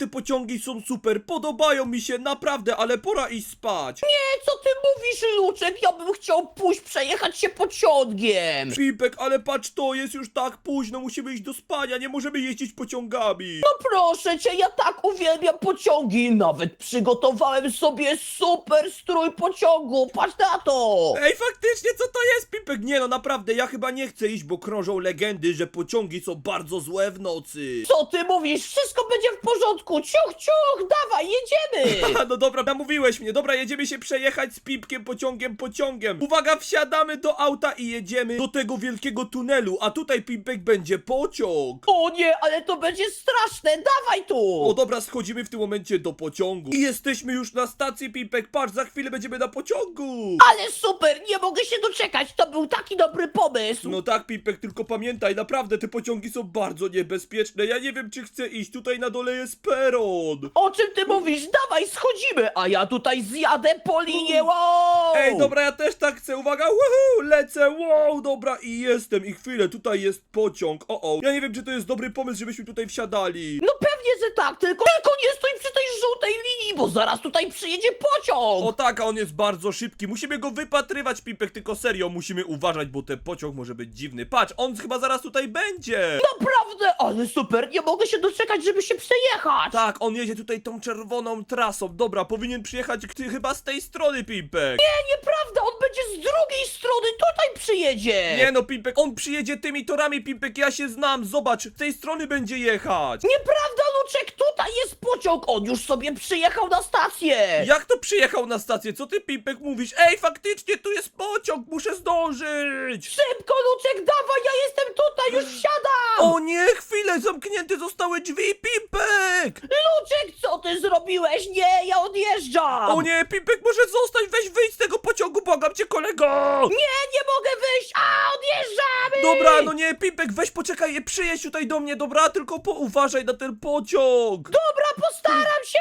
te pociągi są super, podobają mi się, naprawdę, ale pora iść spać. Nie, co ty mówisz, Luczek? Ja bym chciał pójść przejechać się pociągiem. Pipek, ale patrz to, jest już tak późno, musimy iść do spania, nie możemy jeździć pociągami. No proszę cię, ja tak uwielbiam pociągi. Nawet przygotowałem sobie super strój pociągu. Patrz na to. Ej, faktycznie, co to jest, Pipek? Nie no, naprawdę, ja chyba nie chcę iść, bo krążą legendy, że pociągi są bardzo złe w nocy. Co ty mówisz? Wszystko będzie w porządku. Ciuch, dawaj, jedziemy. Haha, no dobra, namówiłeś mnie. Dobra, jedziemy się przejechać z Pipkiem, pociągiem, pociągiem. Uwaga, wsiadamy do auta i jedziemy do tego wielkiego tunelu, a tutaj Pipek będzie pociąg. O nie, ale to będzie straszne. Dawaj tu. O dobra, schodzimy w tym momencie do pociągu. I jesteśmy już na stacji, Pipek. Patrz, za chwilę będziemy na pociągu. Ale super, nie mogę się doczekać. To był taki dobry pomysł. No tak, Pipek, tylko pamiętaj, naprawdę te pociągi są bardzo niebezpieczne. Ja nie wiem, czy chcę iść. Tutaj na dole jest peron. O czym ty mówisz? Dawaj, schodzimy, a ja tutaj zjadę po linie. Wow. Ej, dobra, ja też tak chcę, uwaga, woohoo, lecę, wow, dobra, i jestem, i chwilę, tutaj jest pociąg, o, o, ja nie wiem, czy to jest dobry pomysł, żebyśmy tutaj wsiadali. No pewnie, że tak, tylko, tylko nie stój przy tej żółtej linii, bo zaraz tutaj przyjedzie pociąg. O tak, a on jest bardzo szybki, musimy go wypatrywać, Pipek, tylko serio, musimy uważać, bo ten pociąg może być dziwny. Patrz, on chyba zaraz tutaj będzie. Naprawdę, ale super, nie mogę się doczekać, żeby się przejechać. Tak, on jedzie tutaj tą czerwoną trasą, dobra, powinien przyjechać ty, chyba z tej strony, Pipek. Nie, nieprawda, on będzie z drugiej strony, tutaj przyjedzie. Nie no, Pipek, on przyjedzie tymi torami, Pipek, ja się znam, zobacz, z tej strony będzie jechać. Nieprawda, Luczek, tutaj jest pociąg, on już sobie przyjechał na stację. Jak to przyjechał na stację? Co ty, Pipek, mówisz? Ej, faktycznie, tu jest pociąg, muszę zdążyć! Szybko, Luczek, dawaj, ja jestem tutaj, już wsiadam. O nie, chwilę, zamknięte zostały drzwi, Pipek! Luczek, co ty zrobiłeś? Nie, ja odjeżdżam. O nie, Pipek, może zostać, weź wyjdź z tego pociągu, błagam cię, kolego! Nie, nie mogę wyjść, a odjeżdżamy. Dobra, no nie, Pipek, weź poczekaj, przyjedź tutaj do mnie, dobra? Tylko po, uważaj na ten pociąg! Dobra, postaram się.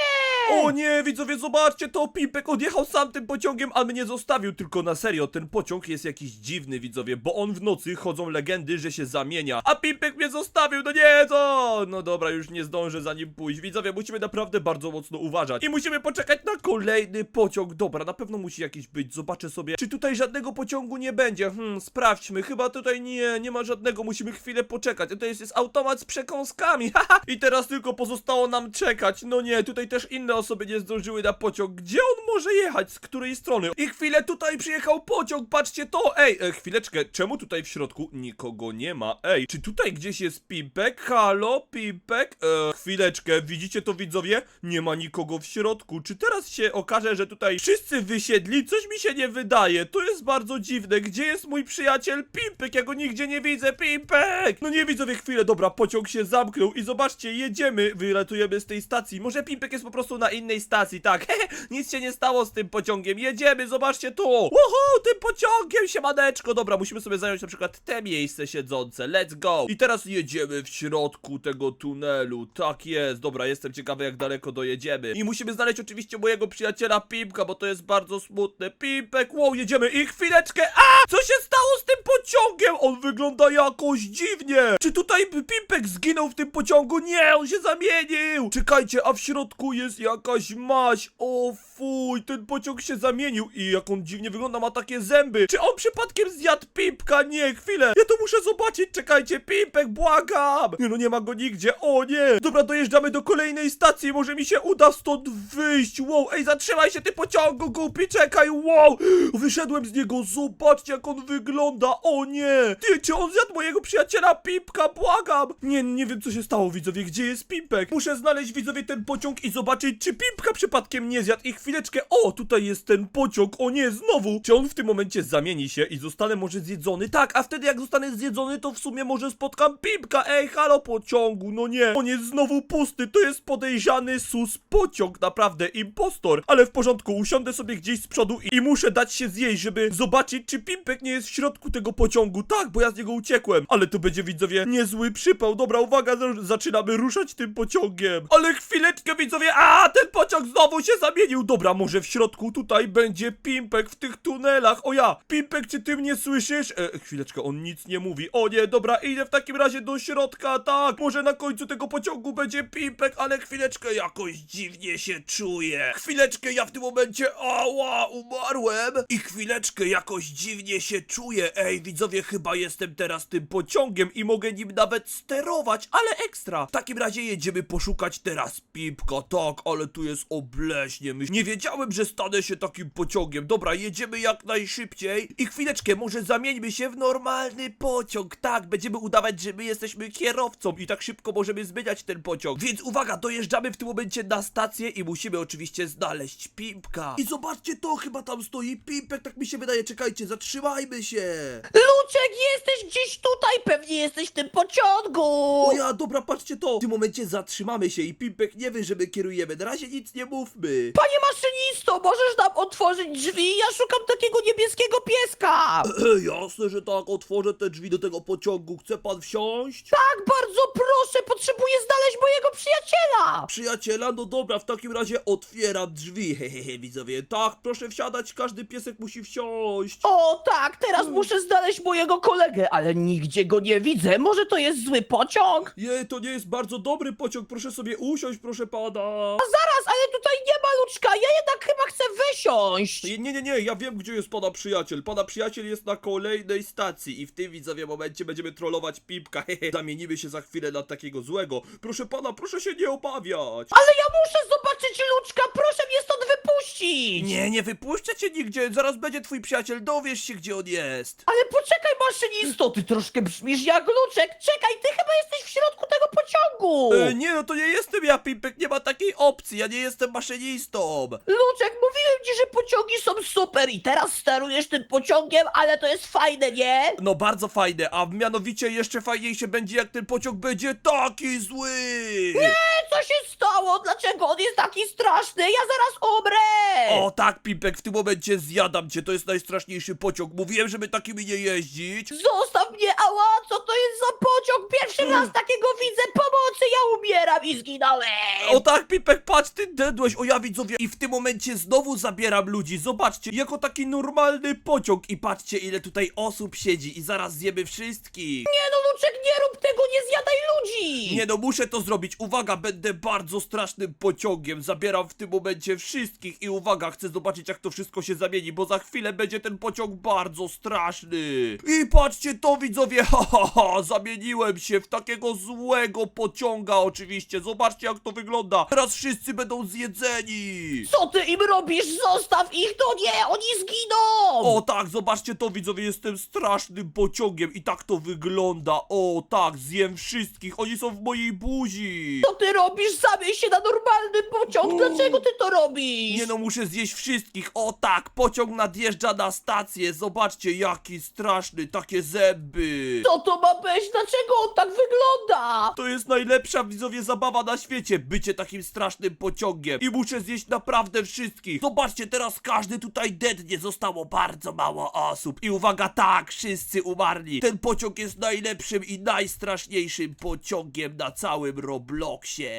O nie, widzowie, zobaczcie to, Pipek odjechał sam tym pociągiem, a mnie zostawił, tylko na serio, ten pociąg jest jakiś dziwny, widzowie, bo on w nocy chodzą legendy, że się zamienia, a Pipek mnie zostawił, no nie, co? No dobra, już nie zdążę za nim pójść, widzowie, musimy naprawdę bardzo mocno uważać. I musimy poczekać na kolejny pociąg, dobra, na pewno musi jakiś być, zobaczę sobie, czy tutaj żadnego pociągu nie będzie, hmm, sprawdźmy, chyba tutaj nie, nie ma żadnego, musimy chwilę poczekać, to jest, jest automat z przekąskami, haha, i teraz tylko pozostało nam czekać, no nie, tutaj też inne osoby nie zdążyły na pociąg, gdzie on może jechać, z której strony? I chwilę tutaj przyjechał pociąg, patrzcie to, ej, e, chwileczkę, czemu tutaj w środku nikogo nie ma? Ej, czy tutaj gdzieś jest Pimpek? Halo, Pimpek? E, chwileczkę, widzicie to widzowie? Nie ma nikogo w środku, czy teraz się okaże, że tutaj wszyscy wysiedli? Coś mi się nie wydaje, to jest bardzo dziwne, gdzie jest mój przyjaciel Pimpek? Ja go nigdzie nie widzę, Pimpek! No nie widzowie, chwilę, dobra, pociąg się zamknął i zobaczcie, jedziemy, wylatujemy z tej stacji, może Pimpek jest po prostu na innej stacji, tak, nic się nie stało z tym pociągiem, jedziemy, zobaczcie tu, Uhu, tym pociągiem, siemaneczko, dobra, musimy sobie zająć na przykład te miejsce siedzące, let's go, i teraz jedziemy w środku tego tunelu, tak jest, dobra, jestem ciekawy jak daleko dojedziemy, i musimy znaleźć oczywiście mojego przyjaciela Pimpka, bo to jest bardzo smutne, Pimpek, wow, jedziemy, i chwileczkę, a, co się stało z tym pociągiem, on wygląda jakoś dziwnie, czy tutaj Pimpek zginął w tym pociągu, nie, on się zamienił, czekajcie, a w środku jest jakaś maź, o fuj, ten pociąg się zamienił i jak on dziwnie wygląda, ma takie zęby. Czy on przypadkiem zjadł Pimpka? Nie, chwilę, ja to muszę zobaczyć, czekajcie, Pimpek, błagam. Nie no, nie ma go nigdzie, o nie. Dobra, dojeżdżamy do kolejnej stacji, może mi się uda stąd wyjść. Wow, ej, zatrzymaj się, ty pociągu, głupi, czekaj, wow. Wyszedłem z niego, zobaczcie jak on wygląda, o nie. Czy on zjadł mojego przyjaciela Pimpka, błagam. Nie, nie wiem co się stało, widzowie, gdzie jest Pimpek? Muszę znaleźć, widzowie, ten pociąg i zobaczyć, czy Pimpka przypadkiem nie zjadł. I chwileczkę, o, tutaj jest ten pociąg, o nie, znowu. Czy on w tym momencie zamieni się i zostanę może zjedzony? Tak, a wtedy jak zostanę zjedzony, to w sumie może spotkam Pimpka. Ej, halo pociągu, no nie. On jest znowu pusty, to jest podejrzany sus pociąg, naprawdę, impostor. Ale w porządku, usiądę sobie gdzieś z przodu i, i muszę dać się zjeść, żeby zobaczyć, czy Pimpek nie jest w środku tego pociągu. Tak, bo ja z niego uciekłem. Ale to będzie, widzowie, niezły przypał. Dobra, uwaga, zaczynamy ruszać tym pociągiem. Ale chwileczkę, widzowie, a ten pociąg znowu się zamienił. Dobra, może w środku tutaj będzie Pimpek w tych tunelach. O ja, Pimpek, czy ty mnie słyszysz? E, chwileczkę, on nic nie mówi. O nie, dobra, idę w takim razie do środka, tak. Może na końcu tego pociągu będzie Pimpek, ale chwileczkę, jakoś dziwnie się czuję. Chwileczkę, ja w tym momencie, ała, umarłem. I chwileczkę, jakoś dziwnie się czuję. Ej, widzowie, chyba jestem teraz tym pociągiem i mogę nim nawet sterować, ale ekstra. W takim razie jedziemy poszukać teraz Pimpka. Tak, ale tu jest obleśnie. Myśl- Nie wiedziałem, że stanę się takim pociągiem. Dobra, jedziemy jak najszybciej. I chwileczkę, może zamieńmy się w normalny pociąg. Tak, będziemy udawać, że my jesteśmy kierowcą i tak szybko możemy zmieniać ten pociąg. Więc uwaga, dojeżdżamy w tym momencie na stację i musimy oczywiście znaleźć Pimpka. I zobaczcie to, chyba tam stoi Pimpek, tak mi się wydaje. Czekajcie, zatrzymajmy się. Luczek, jesteś gdzieś tutaj, pewnie jesteś w tym pociągu! O ja, dobra, patrzcie to! W tym momencie zatrzymamy się i Pimpek nie wie, że my kierujemy. Na razie nic nie mówmy. Panie maszynisto, możesz nam otworzyć drzwi? Ja szukam takiego niebieskiego pieska! Jasne, że tak, otworzę te drzwi do tego pociągu. Chce pan wsiąść? Tak, bardzo proszę, potrzebuję znaleźć mojego przyjaciela! Przyjaciela, no dobra, w takim razie otwieram drzwi. Hehehe, widzowie. Tak, proszę wsiadać, każdy piesek musi wsiąść. O tak, teraz muszę znaleźć mojego kolegę, ale nigdzie go nie widzę. Może to jest zły pociąg? Jej, to nie jest bardzo dobry pociąg, proszę sobie usiąść, proszę pana. Zaraz, ale tutaj nie ma Luczka, ja jednak chyba chcę wysiąść! Nie, nie, nie, nie, ja wiem, gdzie jest pana przyjaciel. Pana przyjaciel jest na kolejnej stacji i w tym widzowie momencie będziemy trollować Pipka. Hehe, zamienimy się za chwilę na takiego złego. Proszę pana, proszę się nie obawiać. Ale ja muszę zobaczyć Luczka, proszę mnie stąd wypuścić! Nie, nie wypuszczę cię nigdzie, zaraz będzie twój przyjaciel, dowiesz się, gdzie on jest. Ale poczekaj maszynisto, ty troszkę brzmisz jak Luczek. Czekaj, ty chyba jesteś w środku tego pociągu! E, nie, no to nie jestem ja, Pipek, nie ma takiej opcji, ja nie jestem maszynistą. Luczek, mówiłem ci, że pociągi są super i teraz sterujesz tym pociągiem, ale to jest fajne, nie? No bardzo fajne, a mianowicie jeszcze fajniejsze będzie, jak ten pociąg będzie taki zły. E, Co się stało? Dlaczego on jest taki straszny? Ja zaraz umrę! O tak, Pipek, w tym momencie zjadam cię, to jest najstraszniejszy pociąg. Mówiłem, żeby takimi nie jeździć. Zostaw mnie, ała! Co to jest za pociąg? Pierwszy raz takiego widzę! Pomocy! Ja umieram i zginąłem! O tak, Pipek, patrz, ty dedłeś, o ja widzowie. I w tym momencie znowu zabieram ludzi, zobaczcie, jako taki normalny pociąg. I patrzcie, ile tutaj osób siedzi i zaraz zjemy wszystkich. Nie no, Luczek, nie! Nie zjadaj ludzi! Nie no, muszę to zrobić. Uwaga, będę bardzo strasznym pociągiem. Zabieram w tym momencie wszystkich i uwaga, chcę zobaczyć jak to wszystko się zamieni, bo za chwilę będzie ten pociąg bardzo straszny. I patrzcie to widzowie, ha ha ha, zamieniłem się w takiego złego pociąga oczywiście. Zobaczcie jak to wygląda. Teraz wszyscy będą zjedzeni. Co ty im robisz? Zostaw ich! To nie! Oni zginą! O tak, zobaczcie to widzowie, jestem strasznym pociągiem i tak to wygląda. O tak, zjem wszystkich, oni są w mojej buzi. Co ty robisz? Zamień się na normalny pociąg! Dlaczego ty to robisz? Nie no, muszę zjeść wszystkich. O tak, pociąg nadjeżdża na stację. Zobaczcie, jaki straszny, takie zęby. Co to ma być? Dlaczego on tak wygląda? To jest najlepsza widzowie zabawa na świecie, bycie takim strasznym pociągiem. I muszę zjeść naprawdę wszystkich. Zobaczcie, teraz każdy tutaj dednie, zostało bardzo mało osób. I uwaga, tak, wszyscy umarli. Ten pociąg jest najlepszym i najstraszniejszym pociągiem na całym Robloxie.